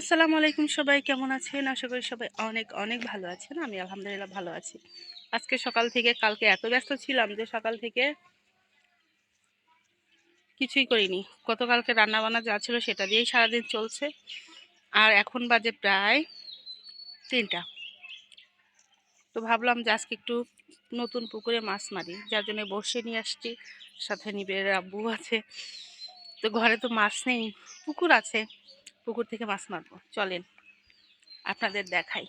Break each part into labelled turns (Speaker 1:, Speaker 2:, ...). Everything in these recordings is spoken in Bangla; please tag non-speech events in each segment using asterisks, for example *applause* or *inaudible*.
Speaker 1: আসসালামু আলাইকুম সবাই, কেমন আছেন? আশা করি সবাই অনেক অনেক ভালো আছেন। আমি আলহামদুলিল্লাহ ভালো আছি। আজকে সকাল থেকে, কালকে এত ব্যস্ত ছিলাম যে সকাল থেকে কিছুই করিনি। গতকালকে রান্না বান্না যা ছিল সেটা দিয়েই সারাদিন চলছে। আর এখন বাজে প্রায় তিনটা। তো ভাবলাম যে আজকে একটু নতুন পুকুরে মাছ মারি। যার জন্য বসে নিয়ে আসছি। সাথে নিবের আব্বু আছে। তো ঘরে তো মাছ নেই, পুকুর আছে। পুকুর থেকে মাছ মারবো। চলেন আপনাদের দেখাই।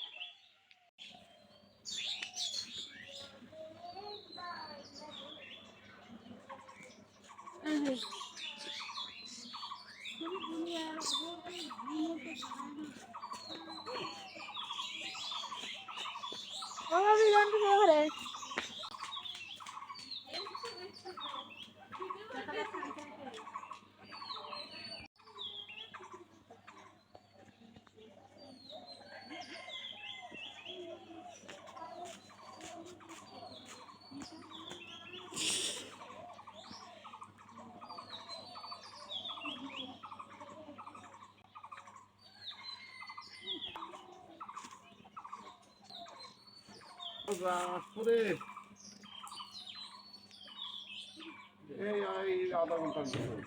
Speaker 2: এই এই আধা ঘণ্টার ভিতরে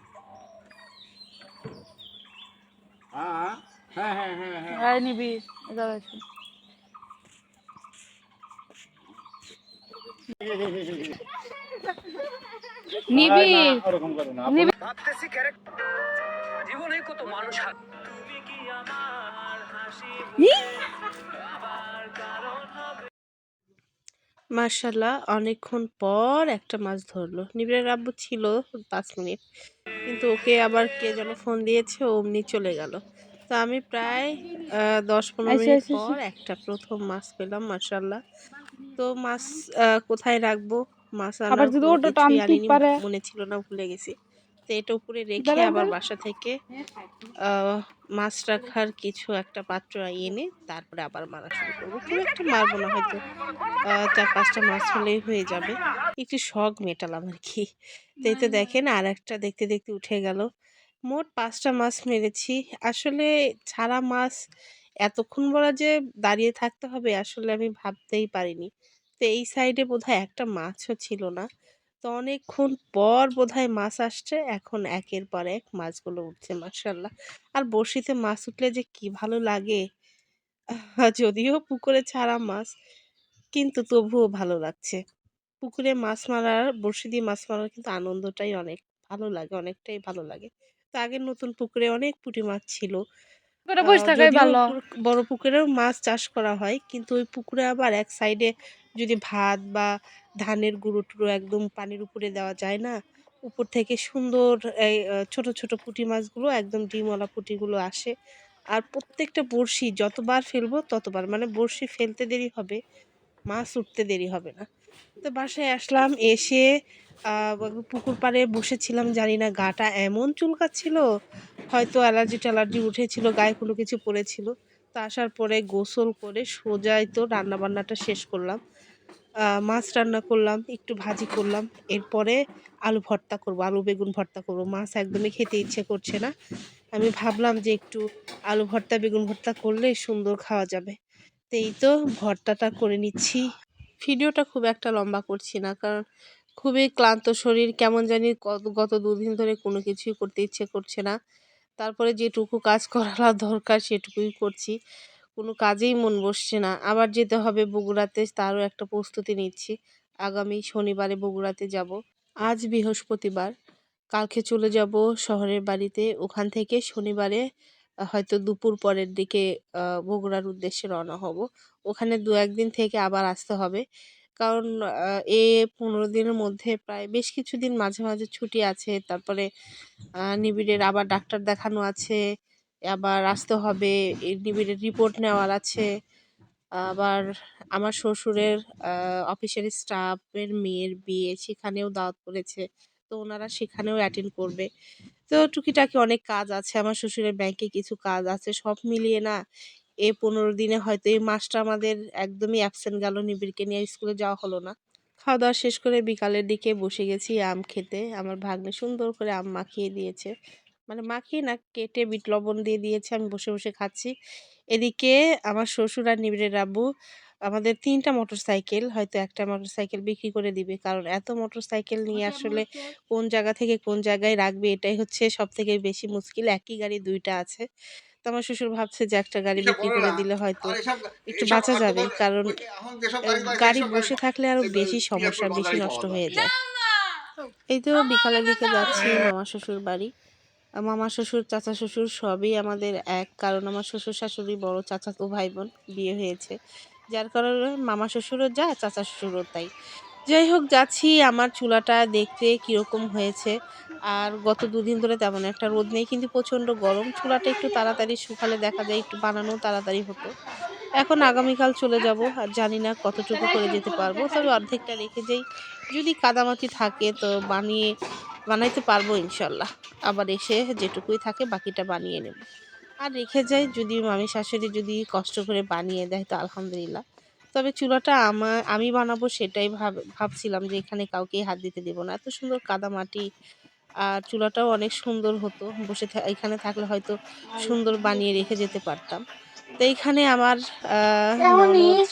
Speaker 2: হ্যাঁ হ্যাঁ হ্যাঁ হ্যাঁ হ্যাঁ
Speaker 3: নিবি নিবি
Speaker 2: না, ওরকম করো না
Speaker 3: নিবি
Speaker 4: ভাবতেছি জীবনে কত মানুষ হাত
Speaker 1: মার্শাল্লাহ অনেকক্ষণ পর একটা মাছ ধরলো। নিবিড়ের আব্বু ছিল পাঁচ মিনিট কিন্তু ওকে আবার কে যেন ফোন দিয়েছে অমনি চলে গেল। তো আমি প্রায় আহ, দশ পনেরো
Speaker 3: আচ্ছা,
Speaker 1: মিনিট
Speaker 3: আচ্ছা,
Speaker 1: পর একটা প্রথম মাছ পেলাম মার্শাল্লাহ তো মাছ আহ, কোথায় রাখব? মাছ আনার। মনে ছিল না ভুলে গেছি। তো এটা উপরে রেখে আবার বাসা থেকে মাছ রাখার কিছু একটা পাত্র এনে তারপরে আবার মারা শুরু করব। খুব একটা মারবো না হয়তো। চার পাঁচটা মাছ হলেই হয়ে যাবে। একটু শখ মেটালাম আর কি। তো এই তো দেখেন আর একটা দেখতে দেখতে উঠে গেল। মোট পাঁচটা মাছ মেরেছি। আসলে ছাড়া মাছ এতক্ষণ বলা যে দাঁড়িয়ে থাকতে হবে আসলে আমি ভাবতেই পারিনি। তো এই সাইডে বোধহয় একটা মাছও ছিল না। তো অনেকক্ষণ পর বোধহয় মাছ আসছে। এখন একের পর এক মাছগুলো উঠছে মার্শাল্লাহ আর বড়শিতে মাছ উঠলে যে কি ভালো লাগে। যদিও পুকুরে ছাড়া মাছ, কিন্তু তবুও ভালো লাগছে। পুকুরে মাছ মারার, বড়শি দিয়ে মাছ মারার কিন্তু আনন্দটাই অনেক ভালো লাগে, অনেকটাই ভালো লাগে। তো আগে নতুন পুকুরে অনেক পুঁটি মাছ ছিল।
Speaker 3: করে বসে থাকাই ভালো।
Speaker 1: বড় পুকুরেও মাছ চাষ করা হয় কিন্তু ওই পুকুরে আবার এক সাইডে যদি ভাত বা ধানের গুঁড়ো টুড়ো একদম পানির উপরে দেওয়া যায় না উপর থেকে সুন্দর এই ছোট ছোট পুঁটি মাছগুলো একদম ডিমওয়ালা পুঁটিগুলো আসে। আর প্রত্যেকটা বড়শি যতবার ফেলব ততবার মানে বড়শি ফেলতে দেরি হবে মাছ উঠতে দেরি হবে না। তো বাসায় আসলাম এসে পুকুর পাড়ে বসেছিলাম, জানি না গাটা এমন চুলকাচ্ছিল, হয়তো অ্যালার্জি ট্যালার্জি উঠেছিল, গায়ে কোনো কিছু পড়েছিল। তো আসার পরে গোসল করে সোজাই তো রান্না বান্নাটা শেষ করলাম। মাছ রান্না করলাম, একটু ভাজি করলাম, এরপরে আলু ভর্তা করব, আলু বেগুন ভর্তা করব। মাছ একদমই খেতে ইচ্ছে করছে না। আমি ভাবলাম যে একটু আলু ভর্তা, বেগুন ভর্তা করলে সুন্দর খাওয়া যাবে। তো এই তো ভর্তাটা করে নিচ্ছি। ভিডিওটা খুব একটা লম্বা করছি না, কারণ খুবই ক্লান্ত শরীর, কেমন জানি গত দুদিন ধরে কোনো কিছুই করতে ইচ্ছে করছে না। তারপরে যেটুকু কাজ *laughs* করা দরকার সেটুকুই করছি। কোনো কাজেই মন বসছে না। আবার যেতে হবে বগুড়াতে, তারও একটা প্রস্তুতি নিচ্ছি। আগামী শনিবারে বগুড়াতে যাব। আজ বৃহস্পতিবার। কালকে চলে যাব শহরের বাড়িতে। ওখান থেকে শনিবারে, হয়তো দুপুর পরের দিকে বগুড়ার উদ্দেশ্যে রওনা হব। ওখানে দু একদিন থেকে আবার আসতে হবে। কারণ এ পনেরো দিনের মধ্যে প্রায় বেশ কিছুদিন মাঝে মাঝে ছুটি আছে। তারপরে নিবিড়ের আবার ডাক্তার দেখানো আছে, আবার আসতে হবে নিবিড়ের রিপোর্ট নেওয়ার আছে। আবার আমার শ্বশুরের অফিসের স্টাফের মেয়ের বিয়ে সেখানেও দাওয়াত করেছে, তো ওনারা সেখানেও অ্যাটেন্ড করবে। তো টুকিটাকি অনেক কাজ আছে। আমার শ্বশুরের ব্যাংকে কিছু কাজ আছে, সব মিলিয়ে না এই পনেরো দিনে হয়তো এই মাসটা আমাদের একদমই অ্যাবসেন্ট গেল নিবিড়কে নিয়ে স্কুলে যাওয়া হলো না। খাওয়া দাওয়া শেষ করে বিকালের দিকে বসে গেছি আম খেতে। আমার ভাগ্নে সুন্দর করে আম মাখিয়ে দিয়েছে। মানে মাখিয়ে না কেটে বিট লবণ দিয়ে দিয়েছে আমি বসে বসে খাচ্ছি। এদিকে আমার শ্বশুর আর নিবিড়ের আব্বু আমাদের তিনটা মোটর সাইকেল হয়তো একটা মোটর সাইকেল বিক্রি করে দিবে। কারণ এত মোটর সাইকেল নিয়ে আসলে কোন জায়গা থেকে কোন জায়গায় রাখবে এটাই হচ্ছে সব থেকে বেশি মুশকিল। একই গাড়ি দুইটা আছে। তো আমার শ্বশুর ভাবছে যে একটা গাড়ি বিক্রি করে দিলে হয়তো একটু বাঁচা যাবে। কারণ গাড়ি বসে থাকলে আরও বেশি সমস্যা বেশি নষ্ট হয়ে যায়। এই তো বিকালের দিকে যাচ্ছি মামা। শ্বশুর বাড়ি। মামা শ্বশুর চাচা শ্বশুর সবই আমাদের এক। কারণ আমার শ্বশুর শাশুড়ি বড় চাচাতো ভাই বোন বিয়ে হয়েছে। যার কারণে মামা শ্বশুরও যা চাচা শ্বশুরও তাই। যাই হোক, যাচ্ছি। আমার চুলাটা দেখতে কীরকম হয়েছে। আর গত দুদিন ধরে তেমন একটা রোদ নেই, কিন্তু প্রচণ্ড গরম। চুলাটা একটু তাড়াতাড়ি শুকালে দেখা যায় একটু বানানো তাড়াতাড়ি হতো। এখন আগামীকাল চলে যাব। আর জানি না কতটুকু করে যেতে পারব। তবে অর্ধেকটা রেখে যাই, যদি কাদামাটি থাকে তো বানিয়ে, বানাইতে পারব ইনশাল্লাহ। আবার এসে যেটুকুই থাকে বাকিটা বানিয়ে নেব। আর রেখে যাই, যদি মামি শাশুড়ি যদি কষ্ট করে বানিয়ে দেয় তো আলহামদুলিল্লাহ। তবে চুলাটা আমার আমি বানাবো সেটাই ভাব ভাবছিলাম যে এখানে কাউকে হাত দিতে দেবো না। এত সুন্দর কাদামাটি আর চুলাটাও অনেক সুন্দর হতো। বসে এখানে থাকলে হয়তো সুন্দর বানিয়ে রেখে যেতে পারতাম। তো এইখানে আমার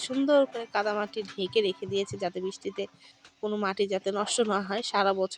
Speaker 1: সুন্দর করে কাদামাটি ঢেকে রেখে দিয়েছে যাতে বৃষ্টিতে কোনো মাটি যাতে নষ্ট না হয়। সারা বছর